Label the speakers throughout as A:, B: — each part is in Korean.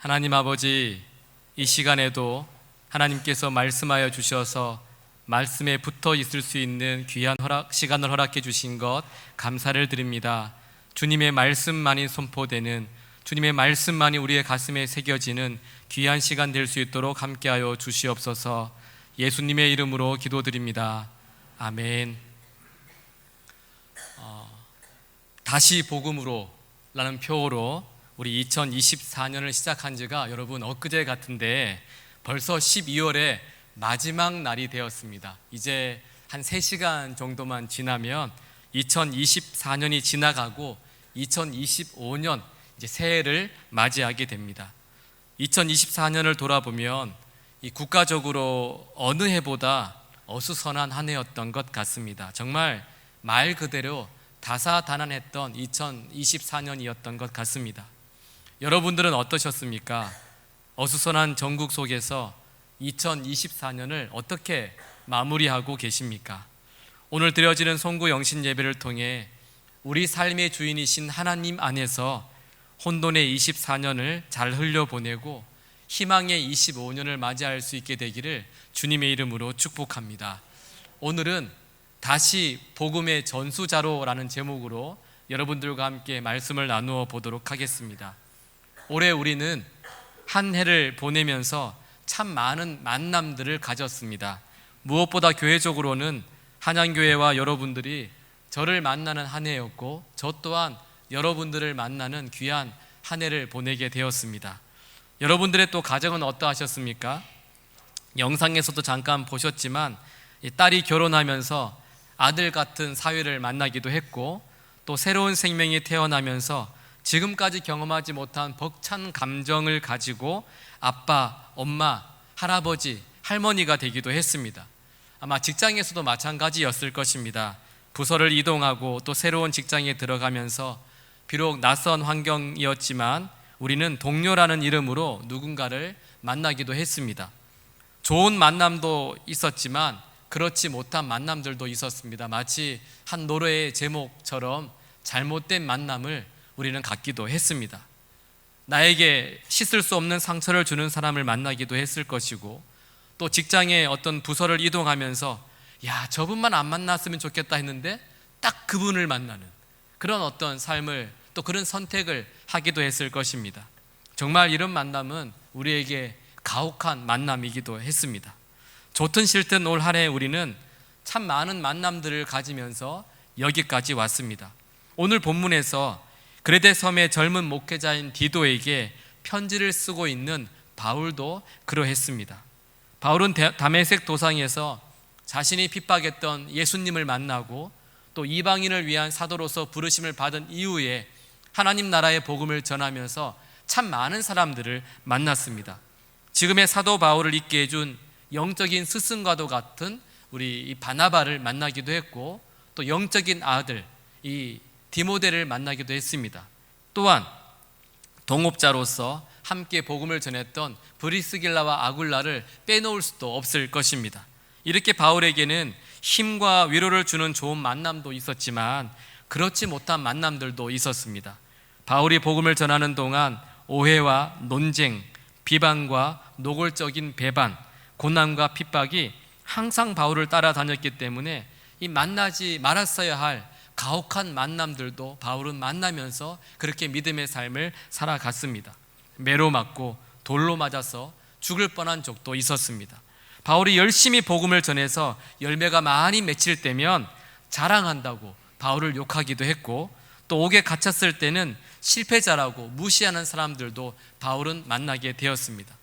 A: 하나님 아버지, 이 시간에도 하나님께서 말씀하여 주셔서 말씀에 붙어 있을 수 있는 귀한 허락, 시간을 허락해 주신 것 감사를 드립니다. 주님의 말씀만이 선포되는 주님의 말씀만이 우리의 가슴에 새겨지는 귀한 시간 될 수 있도록 함께하여 주시옵소서. 예수님의 이름으로 기도드립니다. 아멘. 어, 다시 복음으로라는 표어로 우리 2024년을 시작한 지가 여러분 엊그제 같은데 벌써 12월에 마지막 날이 되었습니다. 이제 한 3시간 정도만 지나면 2024년이 지나가고 2025년 이제 새해를 맞이하게 됩니다. 2024년을 돌아보면 이 국가적으로 어느 해보다 어수선한 한 해였던 것 같습니다. 정말 말 그대로 다사다난했던 2024년이었던 것 같습니다. 여러분들은 어떠셨습니까? 어수선한 전국 속에서 2024년을 어떻게 마무리하고 계십니까? 오늘 드려지는 송구 영신 예배를 통해 우리 삶의 주인이신 하나님 안에서 혼돈의 24년을 잘 흘려보내고 희망의 25년을 맞이할 수 있게 되기를 주님의 이름으로 축복합니다. 오늘은 다시 복음의 전수자로라는 제목으로 여러분들과 함께 말씀을 나누어 보도록 하겠습니다. 올해 우리는 한 해를 보내면서 참 많은 만남들을 가졌습니다. 무엇보다 교회적으로는 한양교회와 여러분들이 저를 만나는 한 해였고 저 또한 여러분들을 만나는 귀한 한 해를 보내게 되었습니다. 여러분들의 또 가정은 어떠하셨습니까? 영상에서도 잠깐 보셨지만 딸이 결혼하면서 아들 같은 사회를 만나기도 했고 또 새로운 생명이 태어나면서 지금까지 경험하지 못한 벅찬 감정을 가지고 아빠, 엄마, 할아버지, 할머니가 되기도 했습니다. 아마 직장에서도 마찬가지였을 것입니다. 부서를 이동하고 또 새로운 직장에 들어가면서 비록 낯선 환경이었지만 우리는 동료라는 이름으로 누군가를 만나기도 했습니다. 좋은 만남도 있었지만 그렇지 못한 만남들도 있었습니다. 마치 한 노래의 제목처럼 잘못된 만남을 우리는 갖기도 했습니다. 나에게 씻을 수 없는 상처를 주는 사람을 만나기도 했을 것이고 또 직장에 어떤 부서를 이동하면서 야, 저분만 안 만났으면 좋겠다 했는데 딱 그분을 만나는 그런 어떤 삶을 또 그런 선택을 하기도 했을 것입니다. 정말 이런 만남은 우리에게 가혹한 만남이기도 했습니다. 좋든 싫든 올 한해 우리는 참 많은 만남들을 가지면서 여기까지 왔습니다. 오늘 본문에서 그레데 섬의 젊은 목회자인 디도에게 편지를 쓰고 있는 바울도 그러했습니다. 바울은 다메섹 도상에서 자신이 핍박했던 예수님을 만나고 또 이방인을 위한 사도로서 부르심을 받은 이후에 하나님 나라의 복음을 전하면서 참 많은 사람들을 만났습니다. 지금의 사도 바울을 있게 해준 영적인 스승과도 같은 우리 바나바를 만나기도 했고 또 영적인 아들 이 디모데를 만나기도 했습니다. 또한 동업자로서 함께 복음을 전했던 브리스길라와 아굴라를 빼놓을 수도 없을 것입니다. 이렇게 바울에게는 힘과 위로를 주는 좋은 만남도 있었지만 그렇지 못한 만남들도 있었습니다. 바울이 복음을 전하는 동안 오해와 논쟁, 비방과 노골적인 배반, 고난과 핍박이 항상 바울을 따라다녔기 때문에 이 만나지 말았어야 할 가혹한 만남들도 바울은 만나면서 그렇게 믿음의 삶을 살아갔습니다. 매로 맞고 돌로 맞아서 죽을 뻔한 적도 있었습니다. 바울이 열심히 복음을 전해서 열매가 많이 맺힐 때면 자랑한다고 바울을 욕하기도 했고 또 옥에 갇혔을 때는 실패자라고 무시하는 사람들도 바울은 만나게 되었습니다.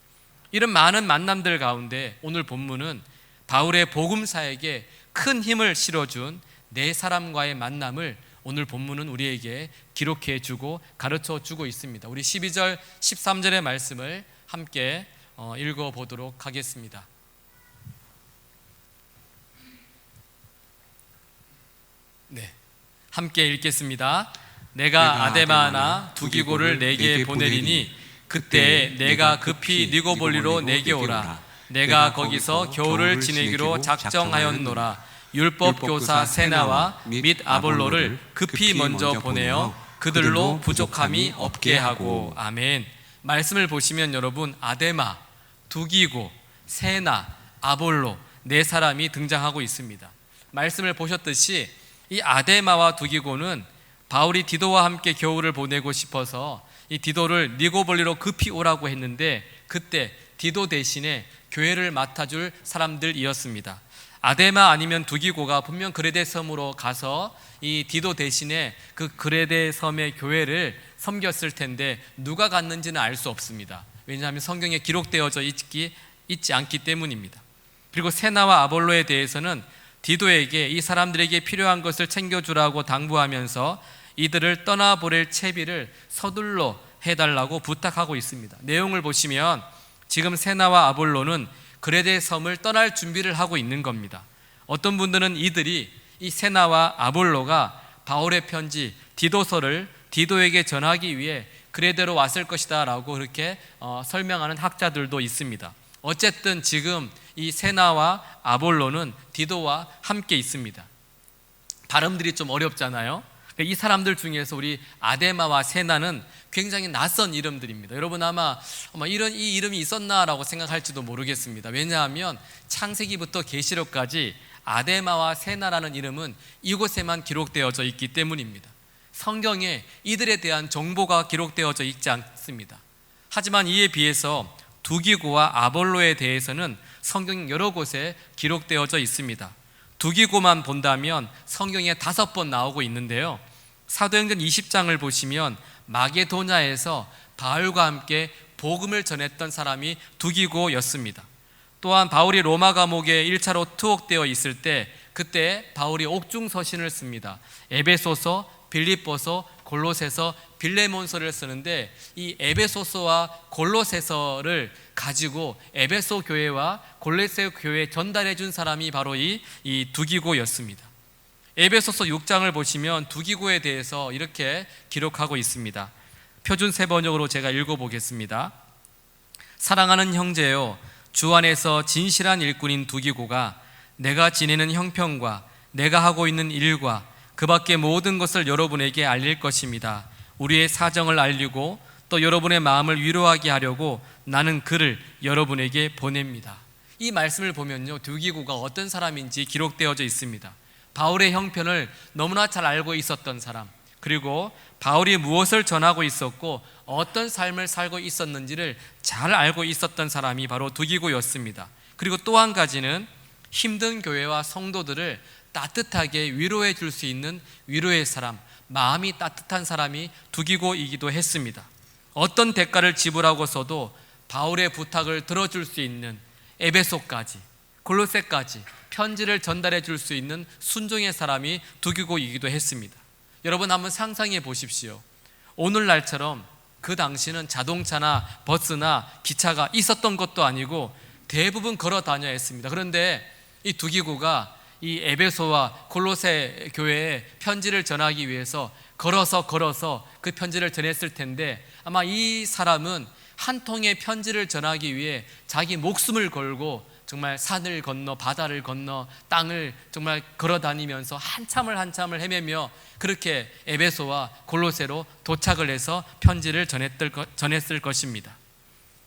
A: 이런 많은 만남들 가운데 오늘 본문은 바울의 복음사에게 큰 힘을 실어준 네 사람과의 만남을 오늘 본문은 우리에게 기록해 주고 가르쳐 주고 있습니다. 우리 12절, 13절의 말씀을 함께 어, 읽어 보도록 하겠습니다. 네. 함께 읽겠습니다. 내가 아데마나 두기고를 내게 보내리니 그때 내가 급히 니고볼리로 내게 오라. 내가 거기서 겨울을 지내기로 작정하였노라. 율법 교사 세나와 및 아볼로를 급히 먼저 보내어 그들로 부족함이 없게 하고 아멘. 말씀을 보시면 여러분 아데마, 두기고, 세나, 아볼로 네 사람이 등장하고 있습니다. 말씀을 보셨듯이 이 아데마와 두기고는 바울이 디도와 함께 겨울을 보내고 싶어서 이 디도를 니고볼리로 급히 오라고 했는데 그때 디도 대신에 교회를 맡아줄 사람들이었습니다. 아데마 아니면 두기고가 분명 그레데 섬으로 가서 이 디도 대신에 그 그레데 섬의 교회를 섬겼을 텐데 누가 갔는지는 알 수 없습니다. 왜냐하면 성경에 기록되어져 있기, 있지 않기 때문입니다. 그리고 세나와 아볼로에 대해서는 디도에게 이 사람들에게 필요한 것을 챙겨주라고 당부하면서 이들을 떠나보낼 채비를 서둘러 해달라고 부탁하고 있습니다. 내용을 보시면 지금 세나와 아볼로는 그레데 섬을 떠날 준비를 하고 있는 겁니다. 어떤 분들은 이들이 이 세나와 아볼로가 바울의 편지 디도서를 디도에게 전하기 위해 그레데로 왔을 것이다라고 그렇게 어, 설명하는 학자들도 있습니다. 어쨌든 지금 이 세나와 아볼로는 디도와 함께 있습니다. 발음들이 좀 어렵잖아요. 이 사람들 중에서 우리 아데마와 세나는 굉장히 낯선 이름들입니다. 여러분 아마 이런 이 이름이 있었나라고 생각할지도 모르겠습니다. 왜냐하면 창세기부터 계시록까지 아데마와 세나라는 이름은 이곳에만 기록되어져 있기 때문입니다. 성경에 이들에 대한 정보가 기록되어져 있지 않습니다. 하지만 이에 비해서 두기고와 아볼로에 대해서는 성경 여러 곳에 기록되어져 있습니다. 두기고만 본다면 성경에 다섯 번 나오고 있는데요. 사도행전 20장을 보시면 마게도냐에서 바울과 함께 복음을 전했던 사람이 두기고였습니다. 또한 바울이 로마 감옥에 1차로 투옥되어 있을 때 그때 바울이 옥중 서신을 씁니다. 에베소서, 빌립보서, 골로새서, 빌레몬서를 쓰는데 이 에베소서와 골로새서를 가지고 에베소 교회와 골로새 교회에 전달해 준 사람이 바로 이, 이 두기고였습니다. 에베소서 6장을 보시면 두기고에 대해서 이렇게 기록하고 있습니다. 표준 세 번역으로 제가 읽어 보겠습니다. 사랑하는 형제요, 주 안에서 진실한 일꾼인 두기고가 내가 지내는 형편과 내가 하고 있는 일과 그 밖의 모든 것을 여러분에게 알릴 것입니다. 우리의 사정을 알리고 또 여러분의 마음을 위로하게 하려고 나는 그를 여러분에게 보냅니다. 이 말씀을 보면요, 두기고가 어떤 사람인지 기록되어져 있습니다. 바울의 형편을 너무나 잘 알고 있었던 사람, 그리고 바울이 무엇을 전하고 있었고 어떤 삶을 살고 있었는지를 잘 알고 있었던 사람이 바로 두기고였습니다. 그리고 또 한 가지는 힘든 교회와 성도들을 따뜻하게 위로해 줄 수 있는 위로의 사람, 마음이 따뜻한 사람이 두기고이기도 했습니다. 어떤 대가를 지불하고서도 바울의 부탁을 들어줄 수 있는 에베소까지, 골로새까지 편지를 전달해 줄 수 있는 순종의 사람이 두기고이기도 했습니다. 여러분 한번 상상해 보십시오. 오늘날처럼 그 당시는 자동차나 버스나 기차가 있었던 것도 아니고 대부분 걸어 다녀야 했습니다. 그런데 이 두기고가 이 에베소와 골로새 교회에 편지를 전하기 위해서 걸어서 걸어서 그 편지를 전했을 텐데 아마 이 사람은 한 통의 편지를 전하기 위해 자기 목숨을 걸고 정말 산을 건너 바다를 건너 땅을 정말 걸어 다니면서 한참을 한참을 헤매며 그렇게 에베소와 골로새로 도착을 해서 편지를 전했을 것입니다.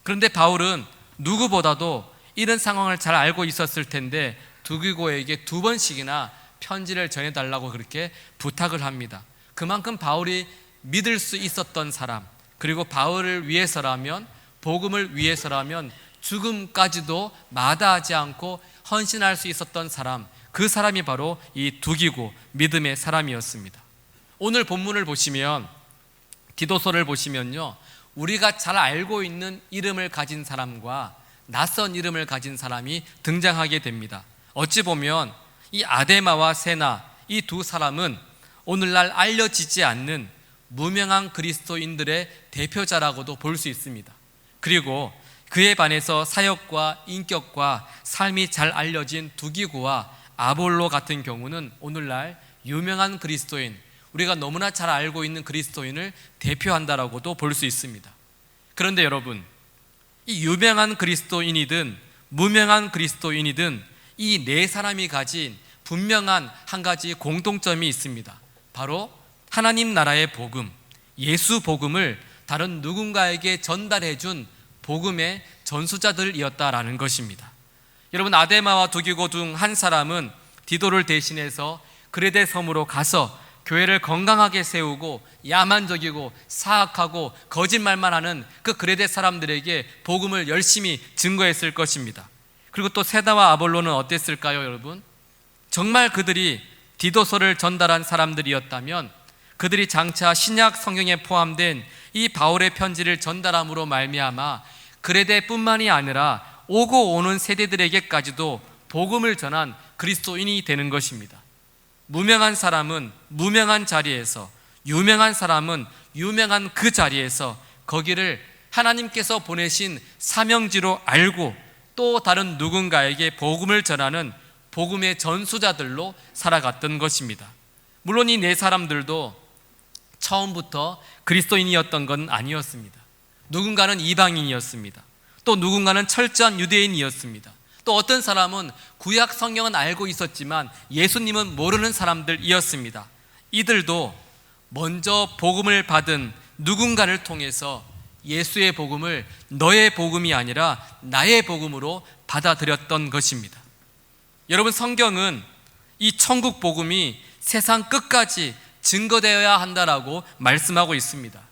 A: 그런데 바울은 누구보다도 이런 상황을 잘 알고 있었을 텐데 두기고에게 두 번씩이나 편지를 전해달라고 그렇게 부탁을 합니다. 그만큼 바울이 믿을 수 있었던 사람, 그리고 바울을 위해서라면, 복음을 위해서라면 죽음까지도 마다하지 않고 헌신할 수 있었던 사람, 그 사람이 바로 이 두기고 믿음의 사람이었습니다. 오늘 본문을 보시면 디도서를 보시면요. 우리가 잘 알고 있는 이름을 가진 사람과 낯선 이름을 가진 사람이 등장하게 됩니다. 어찌 보면 이 아데마와 세나 이 두 사람은 오늘날 알려지지 않는 무명한 그리스도인들의 대표자라고도 볼 수 있습니다. 그리고 그에 반해서 사역과 인격과 삶이 잘 알려진 두기고와 아볼로 같은 경우는 오늘날 유명한 그리스도인, 우리가 너무나 잘 알고 있는 그리스도인을 대표한다라고도 볼 수 있습니다. 그런데 여러분, 이 유명한 그리스도인이든 무명한 그리스도인이든 이 네 사람이 가진 분명한 한 가지 공통점이 있습니다. 바로 하나님 나라의 복음, 예수 복음을 다른 누군가에게 전달해 준 복음의 전수자들이었다라는 것입니다. 여러분 아데마와 두기고 중 한 사람은 디도를 대신해서 그레데 섬으로 가서 교회를 건강하게 세우고 야만적이고 사악하고 거짓말만 하는 그 그레데 사람들에게 복음을 열심히 증거했을 것입니다. 그리고 또 세다와 아볼로는 어땠을까요, 여러분? 정말 그들이 디도서를 전달한 사람들이었다면 그들이 장차 신약 성경에 포함된 이 바울의 편지를 전달함으로 말미암아 그레데뿐만이 아니라 오고 오는 세대들에게까지도 복음을 전한 그리스도인이 되는 것입니다. 무명한 사람은 무명한 자리에서 유명한 사람은 유명한 그 자리에서 거기를 하나님께서 보내신 사명지로 알고 또 다른 누군가에게 복음을 전하는 복음의 전수자들로 살아갔던 것입니다. 물론 이 네 사람들도 처음부터 그리스도인이었던 건 아니었습니다. 누군가는 이방인이었습니다. 또 누군가는 철저한 유대인이었습니다. 또 어떤 사람은 구약 성경은 알고 있었지만 예수님은 모르는 사람들이었습니다. 이들도 먼저 복음을 받은 누군가를 통해서 예수의 복음을 너의 복음이 아니라 나의 복음으로 받아들였던 것입니다. 여러분 성경은 이 천국 복음이 세상 끝까지 증거되어야 한다라고 말씀하고 있습니다.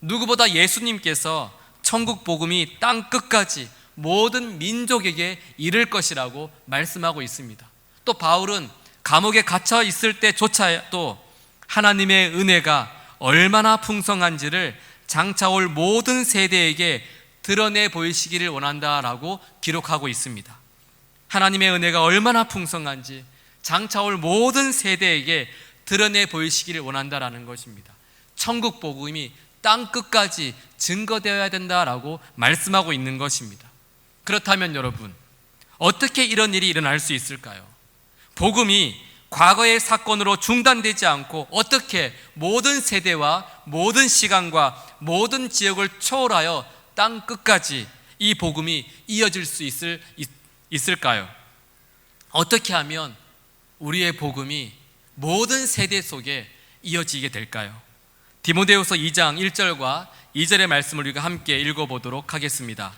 A: 누구보다 예수님께서 천국 복음이 땅 끝까지 모든 민족에게 이를 것이라고 말씀하고 있습니다. 또 바울은 감옥에 갇혀 있을 때조차도 하나님의 은혜가 얼마나 풍성한지를 장차 올 모든 세대에게 드러내 보이시기를 원한다라고 기록하고 있습니다. 하나님의 은혜가 얼마나 풍성한지 장차 올 모든 세대에게 드러내 보이시기를 원한다라는 것입니다. 천국 복음이 땅 끝까지 증거되어야 된다라고 말씀하고 있는 것입니다. 그렇다면 여러분, 어떻게 이런 일이 일어날 수 있을까요? 복음이 과거의 사건으로 중단되지 않고 어떻게 모든 세대와 모든 시간과 모든 지역을 초월하여 땅 끝까지 이 복음이 이어질 수 있을, 있을까요? 어떻게 하면 우리의 복음이 모든 세대 속에 이어지게 될까요? 디모데후서 2장 1절과 2절의 말씀을 우리가 함께 읽어보도록 하겠습니다.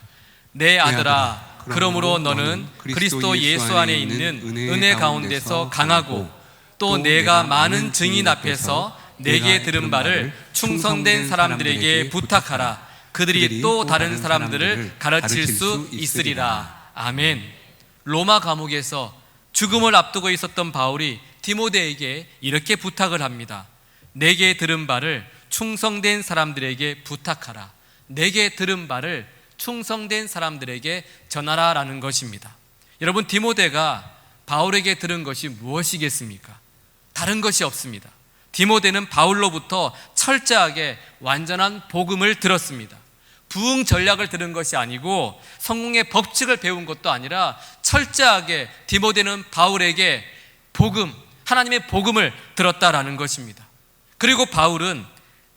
A: 내 아들아, 그러므로 너는 그리스도 예수 안에 있는 은혜 가운데서 강하고 또 내가 많은 증인 앞에서 내게 들은 바를 충성된 사람들에게 부탁하라. 그들이 또 다른 사람들을 가르칠 수 있으리라. 아멘. 로마 감옥에서 죽음을 앞두고 있었던 바울이 디모데에게 이렇게 부탁을 합니다. 내게 들은 바를 충성된 사람들에게 부탁하라. 내게 들은 바를 충성된 사람들에게 전하라라는 것입니다. 여러분 디모데가 바울에게 들은 것이 무엇이겠습니까? 다른 것이 없습니다. 디모데는 바울로부터 철저하게 완전한 복음을 들었습니다. 부흥 전략을 들은 것이 아니고 성공의 법칙을 배운 것도 아니라 철저하게 디모데는 바울에게 복음, 하나님의 복음을 들었다라는 것입니다. 그리고 바울은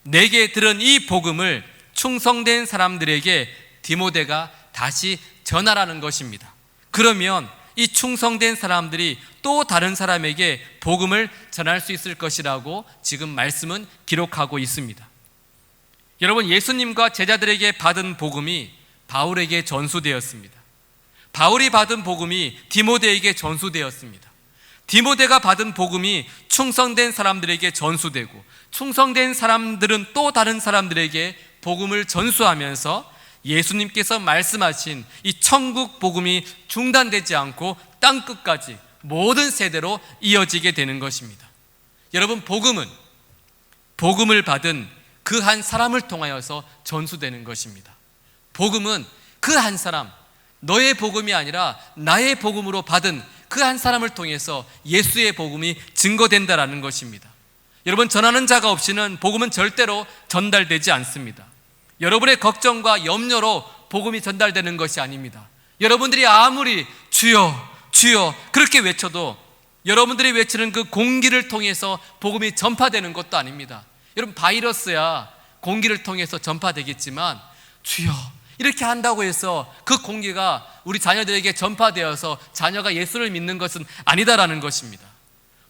A: 내게 들은 이 복음을 충성된 사람들에게 디모데가 다시 전하라는 것입니다. 그러면 이 충성된 사람들이 또 다른 사람에게 복음을 전할 수 있을 것이라고 지금 말씀은 기록하고 있습니다. 여러분, 예수님과 제자들에게 받은 복음이 바울에게 전수되었습니다. 바울이 받은 복음이 디모데에게 전수되었습니다. 디모데가 받은 복음이 충성된 사람들에게 전수되고 충성된 사람들은 또 다른 사람들에게 복음을 전수하면서 예수님께서 말씀하신 이 천국 복음이 중단되지 않고 땅 끝까지 모든 세대로 이어지게 되는 것입니다. 여러분 복음은 복음을 받은 그 한 사람을 통하여서 전수되는 것입니다. 복음은 그 한 사람 너의 복음이 아니라 나의 복음으로 받은 그 한 사람을 통해서 예수의 복음이 증거된다라는 것입니다. 여러분 전하는 자가 없이는 복음은 절대로 전달되지 않습니다. 여러분의 걱정과 염려로 복음이 전달되는 것이 아닙니다. 여러분들이 아무리 주여, 주여 그렇게 외쳐도 여러분들이 외치는 그 공기를 통해서 복음이 전파되는 것도 아닙니다. 여러분 바이러스야 공기를 통해서 전파되겠지만 주여 이렇게 한다고 해서 그 공기가 우리 자녀들에게 전파되어서 자녀가 예수를 믿는 것은 아니다라는 것입니다.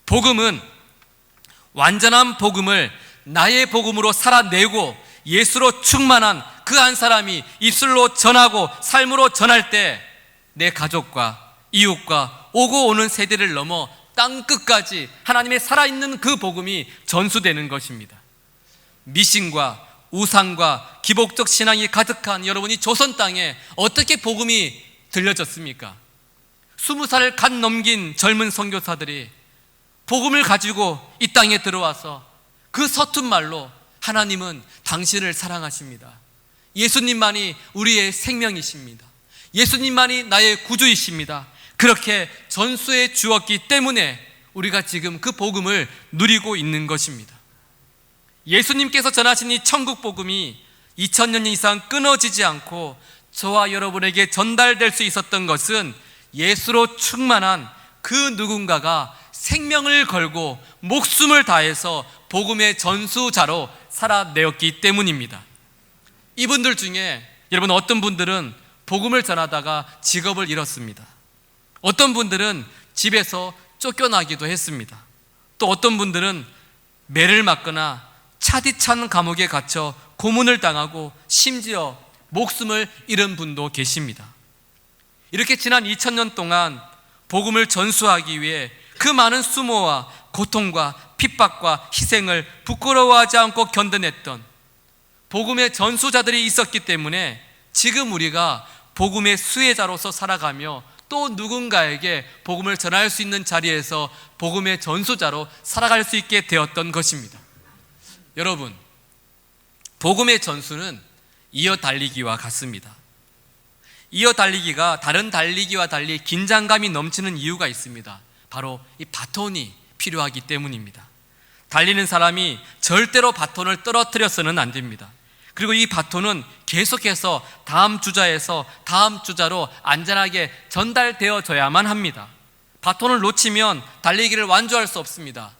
A: 복음은 완전한 복음을 나의 복음으로 살아내고 예수로 충만한 그 한 사람이 입술로 전하고 삶으로 전할 때 내 가족과 이웃과 오고 오는 세대를 넘어 땅 끝까지 하나님의 살아있는 그 복음이 전수되는 것입니다. 미신과 우상과 기복적 신앙이 가득한 여러분이 조선 땅에 어떻게 복음이 들려졌습니까? 스무 살을 간 넘긴 젊은 선교사들이 복음을 가지고 이 땅에 들어와서 그 서툰 말로 하나님은 당신을 사랑하십니다. 예수님만이 우리의 생명이십니다. 예수님만이 나의 구주이십니다. 그렇게 전수해 주었기 때문에 우리가 지금 그 복음을 누리고 있는 것입니다. 예수님께서 전하신 이 천국 복음이 2000년 이상 끊어지지 않고 저와 여러분에게 전달될 수 있었던 것은 예수로 충만한 그 누군가가 생명을 걸고 목숨을 다해서 복음의 전수자로 살아내었기 때문입니다. 이분들 중에 여러분 어떤 분들은 복음을 전하다가 직업을 잃었습니다. 어떤 분들은 집에서 쫓겨나기도 했습니다. 또 어떤 분들은 매를 맞거나 차디찬 감옥에 갇혀 고문을 당하고 심지어 목숨을 잃은 분도 계십니다. 이렇게 지난 2000년 동안 복음을 전수하기 위해 그 많은 수모와 고통과 핍박과 희생을 부끄러워하지 않고 견뎌냈던 복음의 전수자들이 있었기 때문에 지금 우리가 복음의 수혜자로서 살아가며 또 누군가에게 복음을 전할 수 있는 자리에서 복음의 전수자로 살아갈 수 있게 되었던 것입니다. 여러분, 복음의 전수는 이어 달리기와 같습니다. 이어 달리기가 다른 달리기와 달리 긴장감이 넘치는 이유가 있습니다. 바로 이 바톤이 필요하기 때문입니다. 달리는 사람이 절대로 바톤을 떨어뜨려서는 안 됩니다. 그리고 이 바톤은 계속해서 다음 주자에서 다음 주자로 안전하게 전달되어져야만 합니다. 바톤을 놓치면 달리기를 완주할 수 없습니다.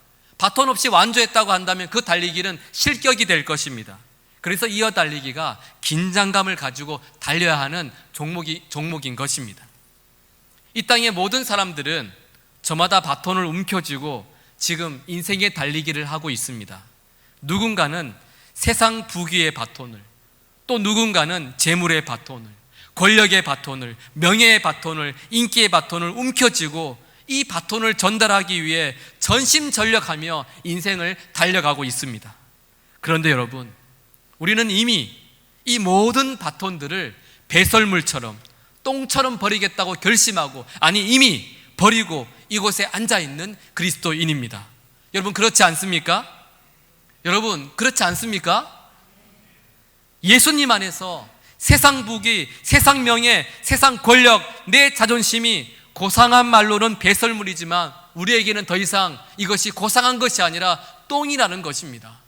A: 바톤 없이 완주했다고 한다면 그 달리기는 실격이 될 것입니다. 그래서 이어 달리기가 긴장감을 가지고 달려야 하는 종목이, 종목인 것입니다. 이 땅의 모든 사람들은 저마다 바톤을 움켜쥐고 지금 인생의 달리기를 하고 있습니다. 누군가는 세상 부귀의 바톤을, 또 누군가는 재물의 바톤을, 권력의 바톤을, 명예의 바톤을, 인기의 바톤을 움켜쥐고 이 바톤을 전달하기 위해 전심전력하며 인생을 달려가고 있습니다. 그런데 여러분, 우리는 이미 이 모든 바톤들을 배설물처럼 똥처럼 버리겠다고 결심하고 아니 이미 버리고 이곳에 앉아 있는 그리스도인입니다. 여러분 그렇지 않습니까? 여러분 그렇지 않습니까? 예수님 안에서 세상 부귀, 세상 명예, 세상 권력, 내 자존심이 고상한 말로는 배설물이지만 우리에게는 더 이상 이것이 고상한 것이 아니라 똥이라는 것입니다.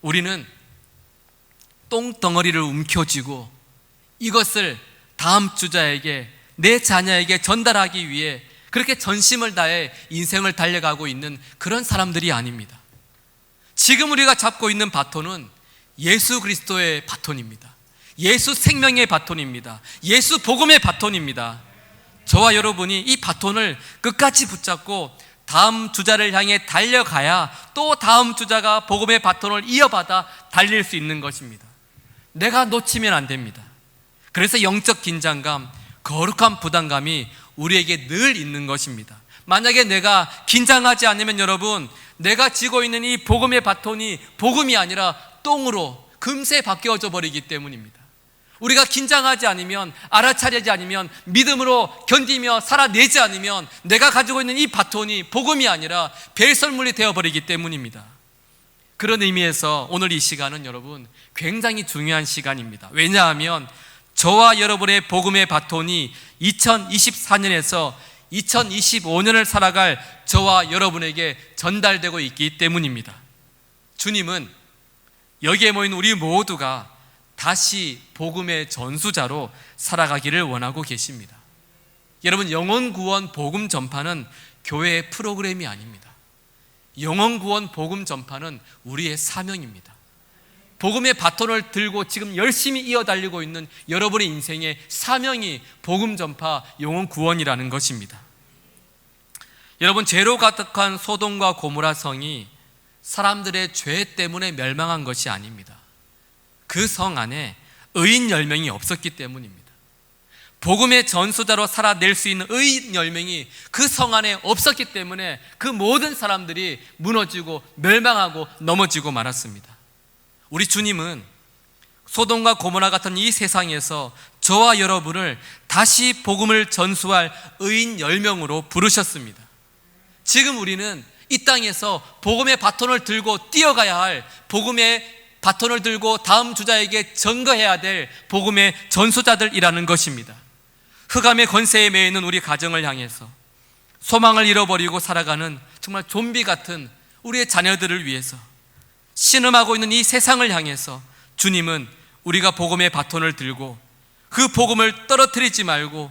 A: 우리는 똥덩어리를 움켜쥐고 이것을 다음 주자에게 내 자녀에게 전달하기 위해 그렇게 전심을 다해 인생을 달려가고 있는 그런 사람들이 아닙니다. 지금 우리가 잡고 있는 바톤은 예수 그리스도의 바톤입니다. 예수 생명의 바톤입니다. 예수 복음의 바톤입니다. 저와 여러분이 이 바톤을 끝까지 붙잡고 다음 주자를 향해 달려가야 또 다음 주자가 복음의 바톤을 이어받아 달릴 수 있는 것입니다. 내가 놓치면 안 됩니다. 그래서 영적 긴장감, 거룩한 부담감이 우리에게 늘 있는 것입니다. 만약에 내가 긴장하지 않으면 여러분, 내가 쥐고 있는 이 복음의 바톤이 복음이 아니라 똥으로 금세 바뀌어져 버리기 때문입니다. 우리가 긴장하지 않으면 알아차리지 않으면 믿음으로 견디며 살아내지 않으면 내가 가지고 있는 이 바톤이 복음이 아니라 배설물이 되어버리기 때문입니다. 그런 의미에서 오늘 이 시간은 여러분 굉장히 중요한 시간입니다. 왜냐하면 저와 여러분의 복음의 바톤이 2024년에서 2025년을 살아갈 저와 여러분에게 전달되고 있기 때문입니다. 주님은 여기에 모인 우리 모두가 다시 복음의 전수자로 살아가기를 원하고 계십니다. 여러분, 영혼 구원 복음 전파는 교회의 프로그램이 아닙니다. 영혼 구원 복음 전파는 우리의 사명입니다. 복음의 바톤을 들고 지금 열심히 이어 달리고 있는 여러분의 인생의 사명이 복음 전파 영혼 구원이라는 것입니다. 여러분 죄로 가득한 소돔과 고모라 성이 사람들의 죄 때문에 멸망한 것이 아닙니다. 그 성 안에 의인 10명이 없었기 때문입니다. 복음의 전수자로 살아낼 수 있는 의인 10명이 그 성 안에 없었기 때문에 그 모든 사람들이 무너지고 멸망하고 넘어지고 말았습니다. 우리 주님은 소돔과 고모라 같은 이 세상에서 저와 여러분을 다시 복음을 전수할 의인 10명으로 부르셨습니다. 지금 우리는 이 땅에서 복음의 바톤을 들고 뛰어가야 할 복음의 바톤을 들고 다음 주자에게 전거해야 될 복음의 전수자들이라는 것입니다. 흑암의 권세에 매여 있는 우리 가정을 향해서 소망을 잃어버리고 살아가는 정말 좀비 같은 우리의 자녀들을 위해서 신음하고 있는 이 세상을 향해서 주님은 우리가 복음의 바톤을 들고 그 복음을 떨어뜨리지 말고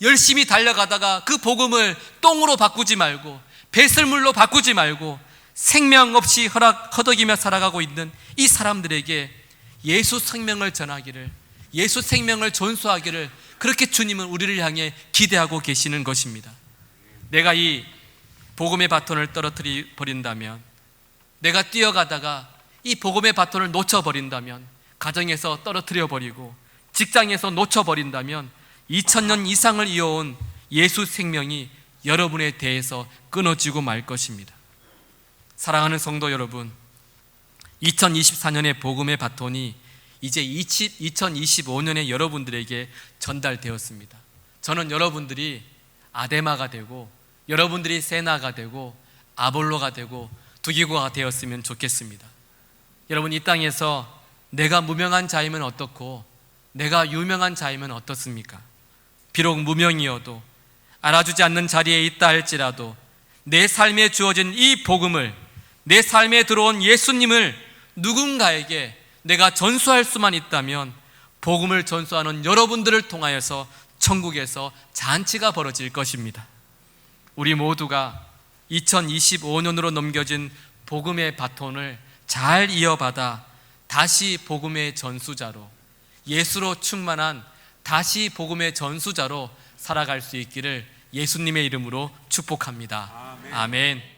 A: 열심히 달려가다가 그 복음을 똥으로 바꾸지 말고 배설물로 바꾸지 말고 생명 없이 허락 허덕이며 살아가고 있는 이 사람들에게 예수 생명을 전하기를 예수 생명을 전수하기를 그렇게 주님은 우리를 향해 기대하고 계시는 것입니다. 내가 이 복음의 바톤을 떨어뜨려 버린다면 내가 뛰어가다가 이 복음의 바톤을 놓쳐 버린다면 가정에서 떨어뜨려 버리고 직장에서 놓쳐 버린다면 2000년 이상을 이어온 예수 생명이 여러분에 대해서 끊어지고 말 것입니다. 사랑하는 성도 여러분, 2024년의 복음의 바톤이 이제 2025년에 여러분들에게 전달되었습니다. 저는 여러분들이 아데마가 되고 여러분들이 세나가 되고 아볼로가 되고 두기고가 되었으면 좋겠습니다. 여러분 이 땅에서 내가 무명한 자이면 어떻고 내가 유명한 자이면 어떻습니까? 비록 무명이어도 알아주지 않는 자리에 있다 할지라도 내 삶에 주어진 이 복음을 내 삶에 들어온 예수님을 누군가에게 내가 전수할 수만 있다면 복음을 전수하는 여러분들을 통하여서 천국에서 잔치가 벌어질 것입니다. 우리 모두가 2025년으로 넘겨진 복음의 바톤을 잘 이어받아 다시 복음의 전수자로 예수로 충만한 다시 복음의 전수자로 살아갈 수 있기를 예수님의 이름으로 축복합니다. 아멘.